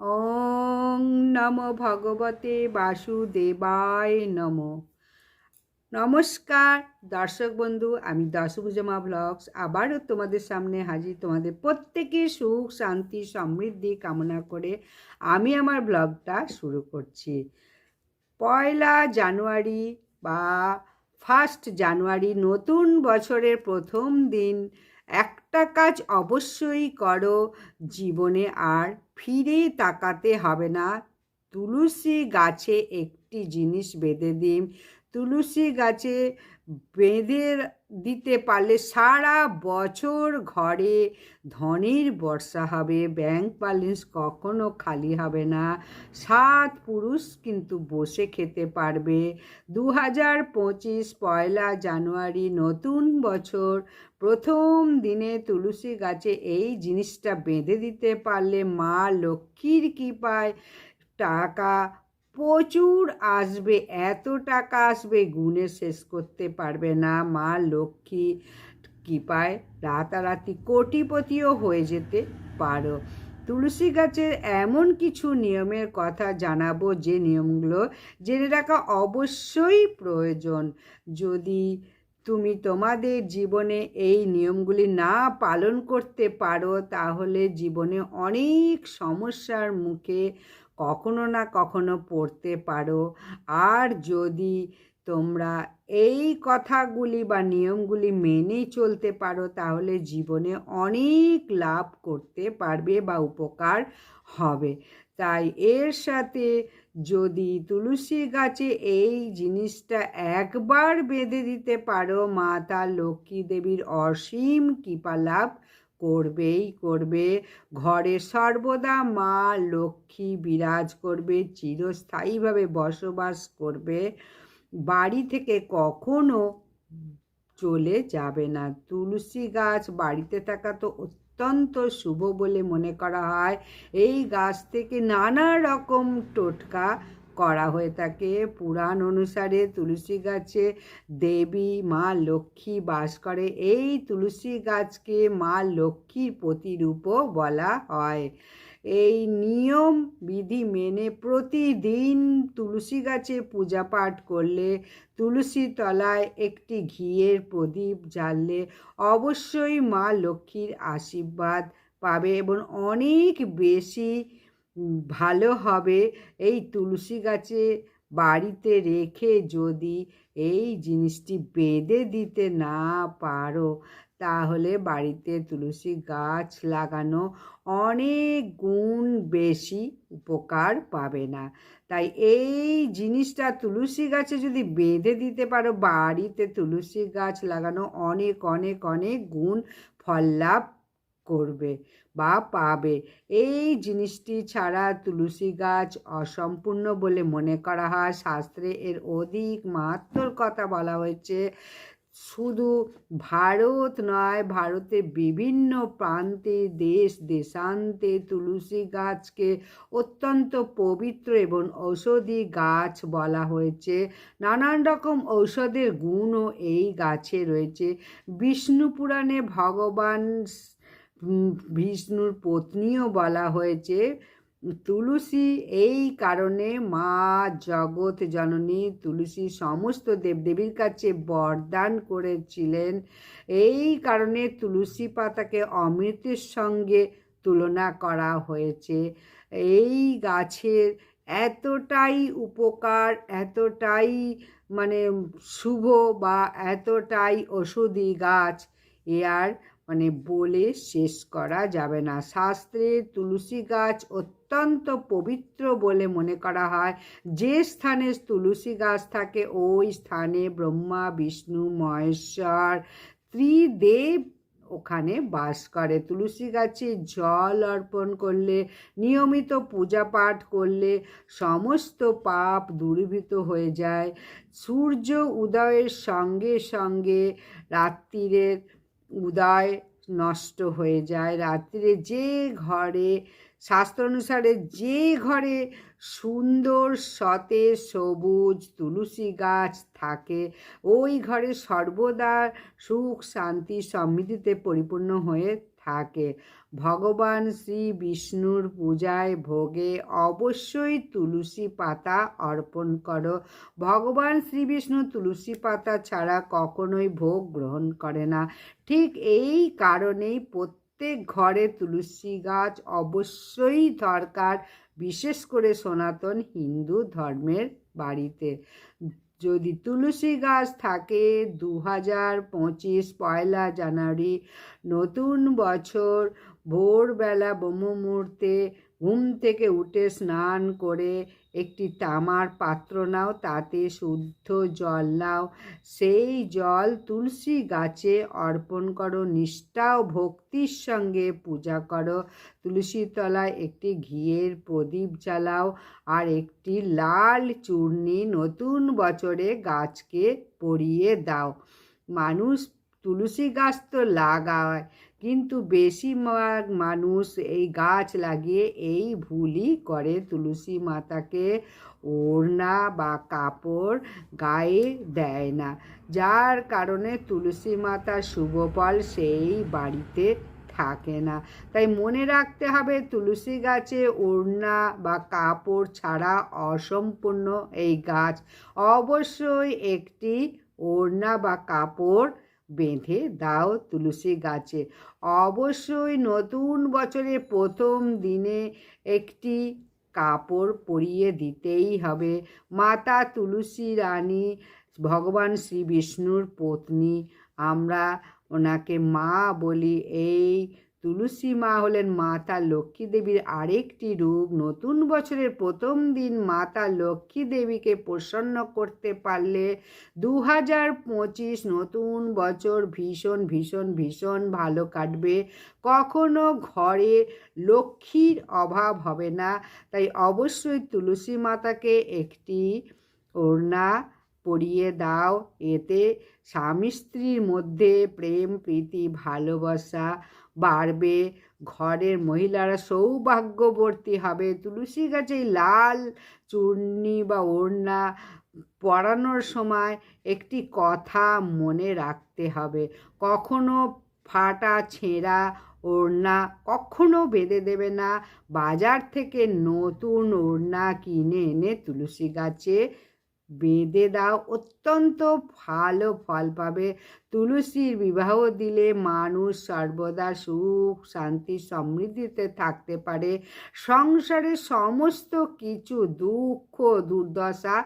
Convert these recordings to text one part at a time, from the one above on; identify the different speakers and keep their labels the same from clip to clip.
Speaker 1: ওং নম ভগবতে বাসুদেবায় নম। নমস্কার, দর্শক বন্ধু, আমি দশভুজমা ব্লগস। আবারও তোমাদের সামনে হাজির তোমাদের প্রত্যেকের সুখ, শান্তি, সমৃদ্ধি কামনা করে আমি আমার ব্লগটা শুরু করছি। পয়লা জানুয়ারি বা ফার্স্ট জানুয়ারি নতুন বছরের প্রথম দিন একটা কাজ অবশ্যই করো, জীবনে আর ফিরে তাকাতে হবে না। তুলসী গাছে একটি জিনিস বেঁধে দিন। তুলসী গাছে বেঁধে দিতে পারলে সারা বছর ঘরে ধনের বর্ষা হবে ব্যাংক ব্যালেন্স কখনো খালি হবে না। সাত পুরুষ কিন্তু বসে খেতে পারবে। দু হাজার পঁচিশ পয়লা জানুয়ারি, নতুন বছর। প্রথম দিনে তুলসী গাছে এই জিনিসটা বেঁধে দিতে পারলে মা লক্ষ্মীর কৃপায় টাকা প্রচুর আসবে, এত টাকা আসবে, গুণে শেষ করতে পারবে না। মা লক্ষ্মী কৃপায় রাতারাতি কোটিপতিও হয়ে যেতে পারো। তুলসী গাছের এমন কিছু নিয়মের কথা জানাব, যে নিয়মগুলো জেনে রাখা অবশ্যই প্রয়োজন। যদি তুমি তোমাদের জীবনে এই নিয়মগুলি না পালন করতে পারো, তাহলে জীবনে অনেক সমস্যার মুখে কখনো না কখনো পড়তে পারো। আর যদি তোমরা এই কথাগুলি বা নিয়মগুলি মেনে চলতে পারো, তাহলে জীবনে অনেক লাভ করতে পারবে বা উপকার হবে। তাই এর সাথে যদি তুলসী গাছে এই জিনিসটা একবার বেঁধে দিতে পারো মা মাতা লক্ষ্মী দেবীর অসীম কৃপা লাভ করবেই করবে। ঘরে সর্বদা মা, লক্ষ্মী বিরাজ করবে, চিরস্থায়ীভাবে বসবাস করবে। বাড়ি থেকে কখনো চলে যাবে না। তুলসী গাছ বাড়িতে থাকা তো অত্যন্ত শুভ বলে মনে করা হয়। এই গাছ থেকে নানা রকম টোটকা করা হয়ে থাকে। পুরাণ অনুসারে তুলসী গাছে দেবী, মা লক্ষ্মী বাস করে। এই তুলসী গাছকে মা লক্ষ্মীর প্রতিরূপও বলা হয়। এই নিয়ম বিধি মেনে প্রতিদিন তুলসী গাছে পূজা পাঠ করলে তুলসী তলায় একটি ঘিয়ের প্রদীপ জ্বাললে অবশ্যই মা লক্ষ্মীর আশীর্বাদ পাবে এবং অনেক বেশি ভালো হবে। এই তুলসী গাছে বাড়িতে রেখে যদি এই জিনিসটি বেঁধে দিতে না পারো, তাহলে বাড়িতে তুলসী গাছ লাগানো অনেক গুণ বেশি উপকার পাবে না। তাই এই জিনিসটা তুলসী গাছে যদি বেঁধে দিতে পারো, বাড়িতে তুলসী গাছ লাগানো অনেক অনেক অনেক গুণ ফল লাভ করবে। বা পাবে। এই জিনিসটি ছাড়া তুলসী গাছ অসম্পূর্ণ বলে মনে করা হয়। শাস্ত্রে এর অধিক মাত্রর কথা বলা হয়েছে। শুধু ভারত নয়, ভারতের বিভিন্ন প্রান্তে, দেশ, দেশান্তে তুলসী গাছকে অত্যন্ত পবিত্র এবং ঔষধি গাছ বলা হয়েছে। নানান রকম ঔষধের গুণও এই গাছে রয়েছে। বিষ্ণু পুরাণে ভগবান বিষ্ণুর পত্নীও বলা হয়েছে, তুলসী এই কারণে মা জগৎ জননী তুলসী সমস্ত দেবদেবীর কাছে বরদান করেছিলেন। এই কারণে তুলসী পাতাকে অমৃতের সঙ্গে তুলনা করা হয়েছে। এই গাছের এতটাই উপকার, এতটাই মানে শুভ বা এতটাই ওষুধি গাছ, এ আর মানে বলে শেষ করা যাবে না। শাস্ত্রে তুলসী গাছ অত্যন্ত পবিত্র বলে মনে করা হয়। যে স্থানে তুলসী গাছ থাকে, ওই স্থানে ব্রহ্মা, বিষ্ণু, মহেশ্বর, ত্রিদেব ওখানে বাস করে। তুলসী গাছে জল অর্পণ করলে, নিয়মিত পূজা পাঠ করলে সমস্ত পাপ দূরীভূত হয়ে যায়। সূর্য উদয়ের সঙ্গে সঙ্গে রাত্রিরের উদয় নষ্ট হয়ে যায়। রাত্রে যে ঘরে শাস্ত্র অনুসারে যে ঘরে সুন্দর সতেজ সবুজ তুলসী গাছ থাকে, ওই ঘরে সর্বদা সুখ, শান্তি, সমৃদ্ধিতে পরিপূর্ণ হয়ে থাকে। ভগবান শ্রী বিষ্ণুর পূজায় ভোগে অবশ্যই তুলসী পাতা অর্পণ করো। ভগবান শ্রী বিষ্ণু তুলসী পাতা ছাড়া কখনোই ভোগ গ্রহণ করে না। ঠিক এই কারণেই প্রত্যেক ঘরে তুলসী গাছ অবশ্যই দরকার, বিশেষ করে সনাতন হিন্দু ধর্মের বাড়িতে। যদি তুলসী গাছ থাকে দু হাজার পঁচিশ পয়লা জানুয়ারি, নতুন বছর ভোরবেলা ব্রহ্ম মুহূর্তে ঘুম থেকে উঠে স্নান করে একটি তামার পাত্র নাও, তাতে শুদ্ধ জল নাও। সেই জল তুলসী গাছে অর্পণ করো, নিষ্ঠা ও ভক্তির সঙ্গে পূজা করো। তুলসী তলায় একটি ঘিয়ের প্রদীপ জ্বালাও আর একটি লাল চূর্ণি নতুন বছরে গাছকে পরিয়ে দাও। মানুষ তুলসী গাছ তো লাগায় কিন্তু বেশিরভাগ মানুষ এই গাছ লাগিয়ে এই ভুলই করে। তুলসী মাতাকে ওড়না বা কাপড় গায়ে দেয় না, যার কারণে তুলসী মাতার শুভ ফল সেই বাড়িতে থাকে না। তাই মনে রাখতে হবে, তুলসী গাছে ওড়না বা কাপড় ছাড়া অসম্পূর্ণ এই গাছ। অবশ্যই একটি ওড়না বা কাপড় বেঁধে দাও তুলসী গাছে। অবশ্যই নতুন বছরের প্রথম দিনে একটি কাপড় পরিয়ে দিতেই হবে। মাতা তুলসী রানী, ভগবান শ্রী বিষ্ণুর পত্নী, আমরা ওনাকে মা বলি, এই তুলসী মা হলেন মাতা লক্ষ্মী দেবীর আরেকটি রূপ। নতুন বছরের প্রথম দিন মাতা লক্ষ্মী দেবীকে প্রসন্ন করতে পারলে দু হাজার পঁচিশ নতুন বছর ভীষণ ভীষণ ভীষণ ভালো কাটবে। কখনো ঘরে লক্ষ্মীর অভাব হবে না। তাই অবশ্যই তুলসী মাতাকে একটি ওড়না পরিয়ে দাও। এতে স্বামী স্ত্রীর মধ্যে প্রেম, প্রীতি, ভালোবাসা বাড়বে। ঘরের মহিলারা সৌভাগ্যবর্তী হবে। তুলসী গাছে লাল চূর্ণি বা ওড়না পরানোর সময় একটি কথা মনে রাখতে হবে। কখনো ফাটা ছেঁড়া ওড়না কখনো বেঁধে দেবে না। বাজার থেকে নতুন ওড়না কিনে এনে তুলসী গাছে বেঁধে দাও। অত্যন্ত ভালো ফল পাবে। তুলসীর বিবাহ দিলে মানুষ সর্বদা সুখ, শান্তি, সমৃদ্ধিতে থাকতে পারে। সংসারে সমস্ত কিছু দুঃখ, দুর্দশা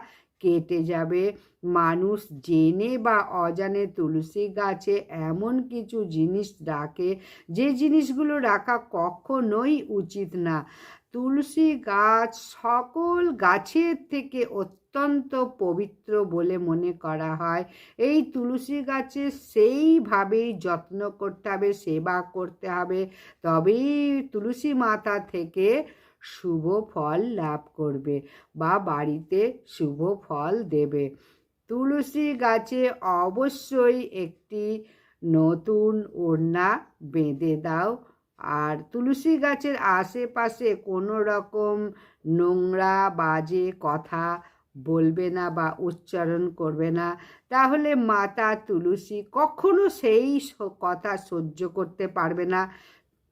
Speaker 1: কেটে যাবে। মানুষ জেনে বা অজানে তুলসী গাছে এমন কিছু জিনিস রাখে, যে জিনিসগুলো রাখা কখনোই উচিত না। তুলসী গাছ সকল গাছের থেকে অত্যন্ত পবিত্র বলে মনে করা হয়। এই তুলসী গাছে সেইভাবেই যত্ন করতে হবে, সেবা করতে হবে। তবেই তুলসী মাতা থেকে শুভ ফল লাভ করবে বা বাড়িতে শুভ ফল দেবে। তুলসী গাছে অবশ্যই একটি নতুন ওড়না বেঁধে দাও। আর তুলসী গাছের আশেপাশে কোনো রকম নোংরা বাজে কথা বলবে না বা উচ্চারণ করবে না। তাহলে মাতা তুলসী কখনো সেই কথা সহ্য করতে পারবে না।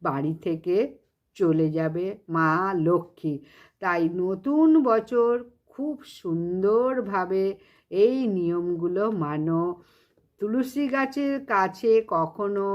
Speaker 1: বাড়ি থেকে চলে যাবে মা লক্ষ্মী। তাই নতুন বছর খুব সুন্দরভাবে এই নিয়মগুলো মানো। তুলসী গাছের কাছে কখনো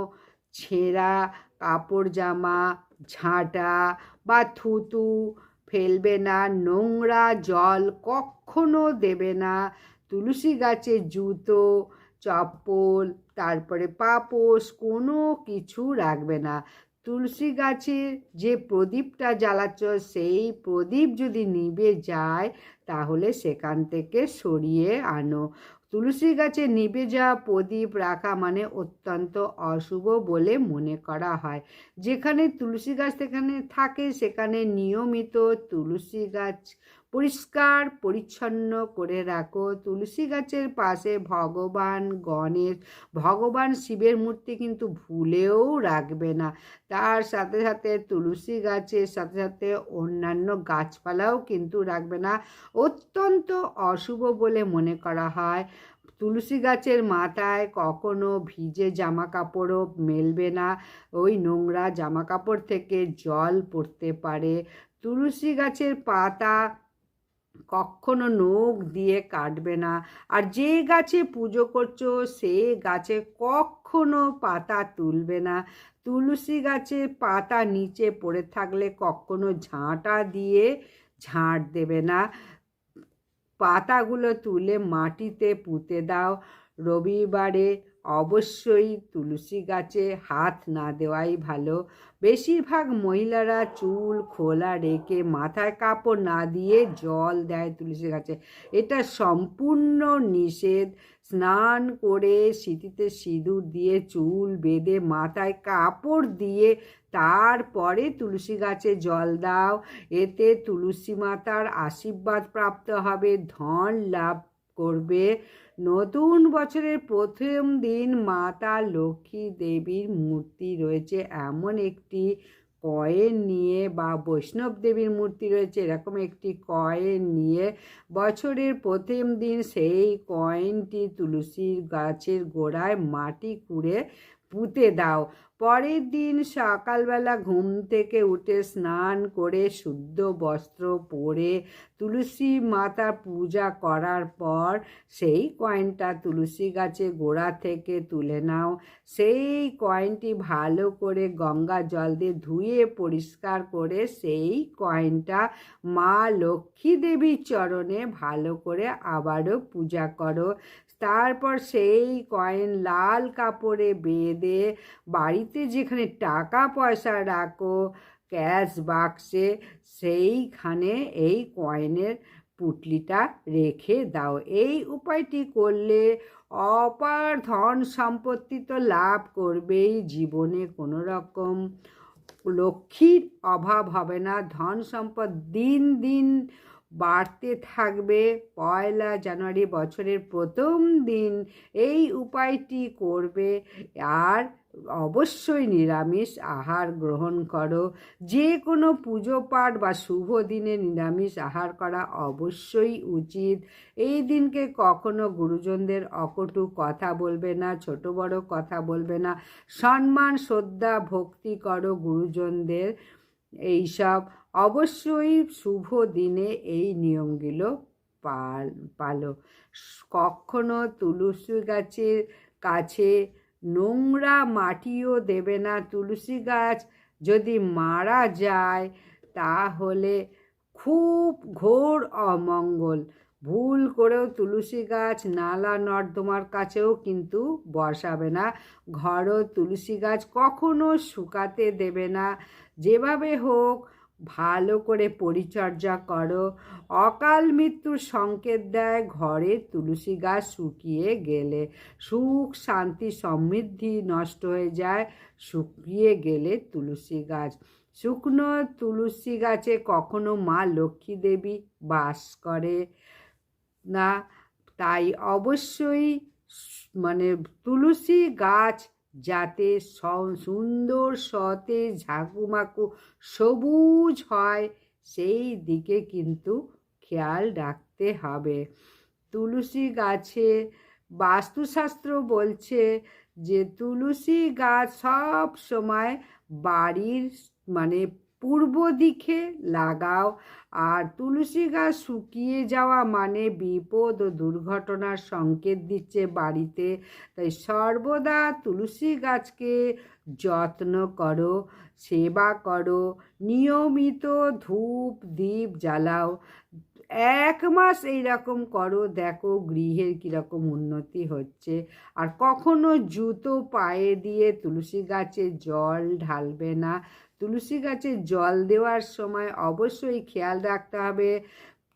Speaker 1: ছেঁড়া কাপড় জামা, ঝাঁটা বা থুতু ফেলবে না, নোংরা জল কখনো দেবে না। তুলসী গাছে জুতো, চপ্পল, তারপরে পাপোশ, কোনো কিছু রাখবে না। তুলসী গাছের যে প্রদীপটা জ্বালাচ্ছ, সেই প্রদীপ যদি নিভে যায়, তাহলে সেখান থেকে সরিয়ে আনো। তুলসী গাছে নিবে যাওয়া প্রদীপ রাখা মানে অত্যন্ত অশুভ বলে মনে করা হয়। যেখানে তুলসী গাছ সেখানে থাকে, সেখানে নিয়মিত তুলসী গাছ পরিষ্কার, পরিচ্ছন্ন করে রাখো। তুলসী গাছের পাশে ভগবান গণেশ, ভগবান শিবের মূর্তি কিন্তু ভুলেও রাখবে না। তার সাথে সাথে তুলসী গাছের সাথে সাথে অন্যান্য গাছপালাও কিন্তু রাখবে না। অত্যন্ত অশুভ বলে মনে করা হয়। তুলসী গাছের মাথায় কখনো ভিজে জামা কাপড়ও মেলবে না। ওই নোংরা জামা কাপড় থেকে জল পড়তে পারে। তুলসী গাছের পাতা কখনো নখ দিয়ে কাটবে না। আর যে গাছে পুজো করছ, সে গাছে কখনো পাতা তুলবে না। তুলসী গাছের পাতা নিচে পড়ে থাকলে কখনো ঝাঁটা দিয়ে ঝাঁট দেবে না। পাতাগুলো তুলে মাটিতে পুঁতে দাও। রবিবারে অবশ্যই তুলসী গাছে হাত না দেওয়াই ভালো। বেশিরভাগ মহিলারা চুল খোলা রেখে মাথায় কাপড় না দিয়ে জল দেয় তুলসী গাছে। এটা সম্পূর্ণ নিষেধ। স্নান করে সিঁথিতে সিঁদুর দিয়ে চুল বেঁধে মাথায় কাপড় দিয়ে তারপরে তুলসী গাছে জল দাও। এতে তুলসী মাতার আশীর্বাদ প্রাপ্ত হবে। ধন লাভ করবে। নতুন বছরের প্রথম দিন মাতা লক্ষ্মী দেবীর মূর্তি রয়েছে। এমন একটি কয়েন নিয়ে বা বৈষ্ণব দেবীর মূর্তি রয়েছে, এরকম একটি কয়েন নিয়ে বছরের প্রথম দিন সেই কয়েনটি তুলসীর গাছের গোড়ায় মাটি কুড়ে পুঁতে দাও। পরের দিন সকালবেলা ঘুম থেকে উঠে স্নান করে শুদ্ধ বস্ত্র পরে তুলসী মাতা পূজা করার পর সেই কয়েনটা তুলসী গাছে গোড়া থেকে তুলে নাও। সেই কয়েনটি ভালো করে গঙ্গা জল দিয়ে ধুয়ে পরিষ্কার করে সেই কয়েনটা মা লক্ষ্মী দেবীর চরণে ভালো করে আবারও পূজা করো। তারপর সেই কয়েন লাল কাপড়ে বেঁধে বাড়িতে যেখানে টাকা পয়সা রাখো, ক্যাশ বাক্সে সেইখানে এই কয়েনের পুটলিটা রেখে দাও। এই উপায়টি করলে অপার ধন সম্পত্তি তো লাভ করবেই, জীবনে কোনো রকম লক্ষ্মীর অভাব হবে না। ধন সম্পদ দিন দিন বাড়তে থাকবে। পয়লা জানুয়ারি বছরের প্রথম দিন এই উপায়টি করবে। আর অবশ্যই নিরামিষ আহার গ্রহণ করো। যে কোনো পুজো পাঠ বা শুভ দিনে নিরামিষ আহার করা অবশ্যই উচিত। এই দিনকে কখনো গুরুজনদের অকটু কথা বলবে না, ছোট বড় কথা বলবে না। সম্মান, শ্রদ্ধা, ভক্তি করো গুরুজনদের। এইসব। অবশ্যই শুভ দিনে এই নিয়মগুলো পাল, পালো। কখনো তুলসী গাছের কাছে নোংরা মাটিও দেবে না তুলসী গাছ। যদি মারা যায়, তাহলে খুব ঘোর অমঙ্গল। ভুল করেও তুলসী গাছ নালা নর্দমার কাছেও কিন্তু বসাবে না। ঘরও তুলসী গাছ কখনো শুকাতে দেবে না। যেভাবে হোক, ভালো করে পরিচর্যা করো। অকাল মৃত্যুর সংকেত দেয়, ঘরে তুলসী গাছ শুকিয়ে গেলে সুখ, শান্তি, সমৃদ্ধি নষ্ট হয়ে যায়, শুকিয়ে গেলে তুলসী গাছ। শুকনো তুলসী গাছে কখনো মা লক্ষ্মী দেবী বাস করে না। তাই অবশ্যই মানে তুলসী গাছ যাতে সুন্দর সতে ঝাঁকুমাকু সবুজ হয়, সেই দিকে কিন্তু খেয়াল রাখতে হবে। তুলসী গাছে বাস্তুশাস্ত্র বলছে যে, তুলসী গাছ সব সময় বাড়ির মানে পূর্ব দিকে লাগাও আর তুলসী গাছ শুকিয়ে যাওয়া মানে বিপদ ও দুর্ঘটনার সংকেত দিচ্ছে বাড়িতে। তাই সর্বদা তুলসী গাছকে যত্ন করো, সেবা করো, নিয়মিত ধূপ দ্বীপ জ্বালাও। এক মাস এইরকম করো, দেখো গৃহের কীরকম উন্নতি হচ্ছে। আর কখনো জুতো পায়ে দিয়ে তুলসী গাছে জল ঢালবে না। তুলসী গাছে জল দেওয়ার সময় অবশ্যই খেয়াল রাখতে হবে।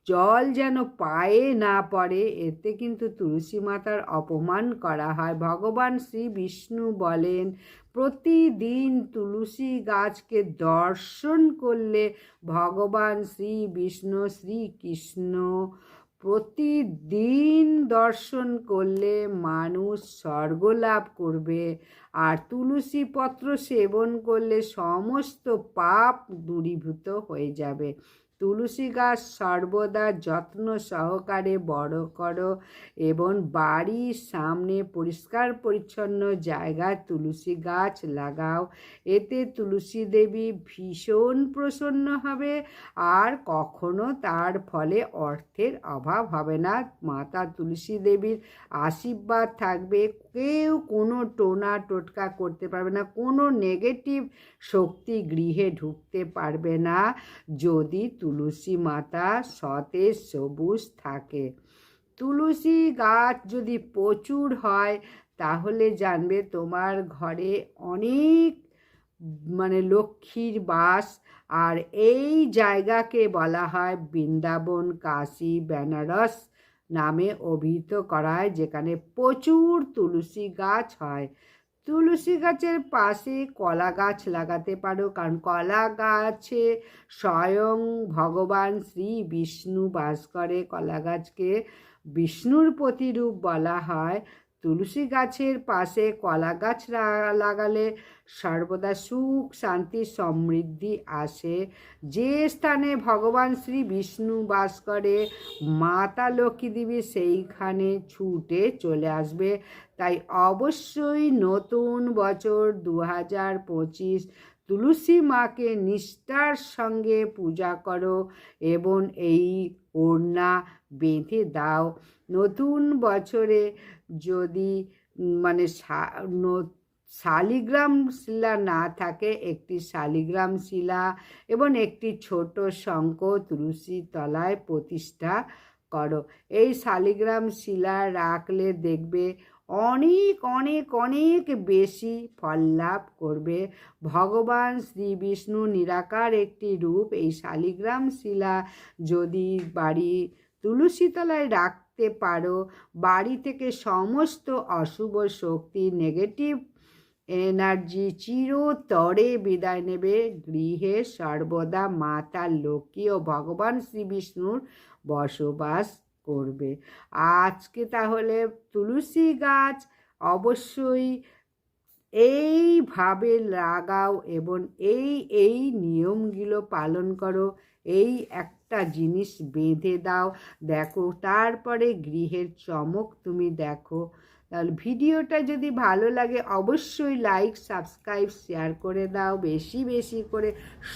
Speaker 1: জল যেন পায়ে না পড়ে, এতে কিন্তু তুলসী মাতার অপমান করা হয়। ভগবান শ্রী বিষ্ণু বলেন, প্রতিদিন তুলসী গাছকে দর্শন করলে ভগবান শ্রী বিষ্ণু শ্রীকৃষ্ণ প্রতিদিন দর্শন করলে মানুষ স্বর্গ লাভ করবে আর তুলসী পত্র সেবন করলে সমস্ত পাপ দূরীভূত হয়ে যাবে। তুলসী গাছ সর্বদা যত্ন সহকারে বড় করো এবং বাড়ির সামনে পরিষ্কার পরিচ্ছন্ন জায়গায় তুলসী গাছ লাগাও। এতে তুলসী দেবী ভীষণ প্রসন্ন হবে আর কখনো তার ফলে অর্থের অভাব হবে না। মাতা তুলসী দেবীর আশীর্বাদ থাকবে। কেউ কোনো টোনা টোটকা করতে পারবে না, কোনো নেগেটিভ শক্তি গৃহে ঢুকতে পারবে না। যদি তুলসী মাতা সতেজ সবুজ থাকে। তুলসী গাছ যদি প্রচুর হয়, তাহলে জানবে তোমার ঘরে অনেক মানে লক্ষ্মীর বাস। আর এই জায়গাকে বলা হয় বৃন্দাবন, কাশী, বেনারস নামে অভিহিত করা হয় যেখানে প্রচুর তুলসী গাছ হয়। তুলসী গাছের পাশে কলা গাছ লাগাতে পারো, কারণ কলা গাছে স্বয়ং ভগবান শ্রী বিষ্ণু বাস করে। কলা গাছকে বিষ্ণুর প্রতিরূপ বলা হয়। তুলসী গাছের পাশে কলা গাছ লাগালে সর্বদা সুখ, শান্তি, সমৃদ্ধি আসে। যে স্থানে ভগবান শ্রী বিষ্ণু বাস করে, মাতা লক্ষ্মী দেবী সেইখানে ছুটে চলে আসবে। তাই অবশ্যই নতুন বছর দু হাজার পঁচিশ তুলসী মাকে নিষ্ঠার সঙ্গে পূজা করো এবং এই ওড়না বেঁধে দাও। নতুন বছরে যদি মানে শালিগ্রাম শিলা না থাকে, একটি শালিগ্রাম শিলা এবং একটি ছোট শঙ্খ তুলসী তলায় প্রতিষ্ঠা করো। এই শালিগ্রাম শিলা রাখলে দেখবে অনেক অনেক অনেক বেশি ফল লাভ করবে। ভগবান শ্রী বিষ্ণু নিরাকার একটি রূপ এই শালিগ্রাম শিলা যদি বাড়ি তুলসী তলায় রাখতে পারো। বাড়ি থেকে সমস্ত অশুভ শক্তি নেগেটিভ এনার্জি চিরতরে বিদায় নেবে। গৃহে সর্বদা মাতা, লক্ষ্মী ও ভগবান শ্রী বিষ্ণুর বসবাস করবে। আজকে তাহলে তুলসী গাছ অবশ্যই এইভাবে লাগাও এবং এই এই নিয়মগুলো পালন করো। এই একটা জিনিস বেঁধে দাও। দেখো, তারপরে গৃহের চমক তুমি দেখো। তাহলে ভিডিওটা যদি ভালো লাগে, অবশ্যই লাইক সাবস্ক্রাইব শেয়ার করে দাও। বেশি বেশি করে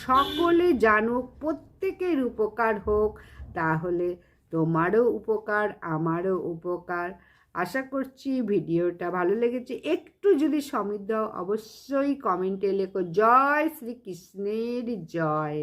Speaker 1: সকলে জানুক, প্রত্যেকের উপকার হোক। তাহলে তোমারও উপকার, আমারও উপকার। আশা করছি ভিডিওটা ভালো লেগেছে। একটু যদি সমৃদ্ধ অবশ্যই কমেন্টে লেখো, জয় শ্রীকৃষ্ণের জয়।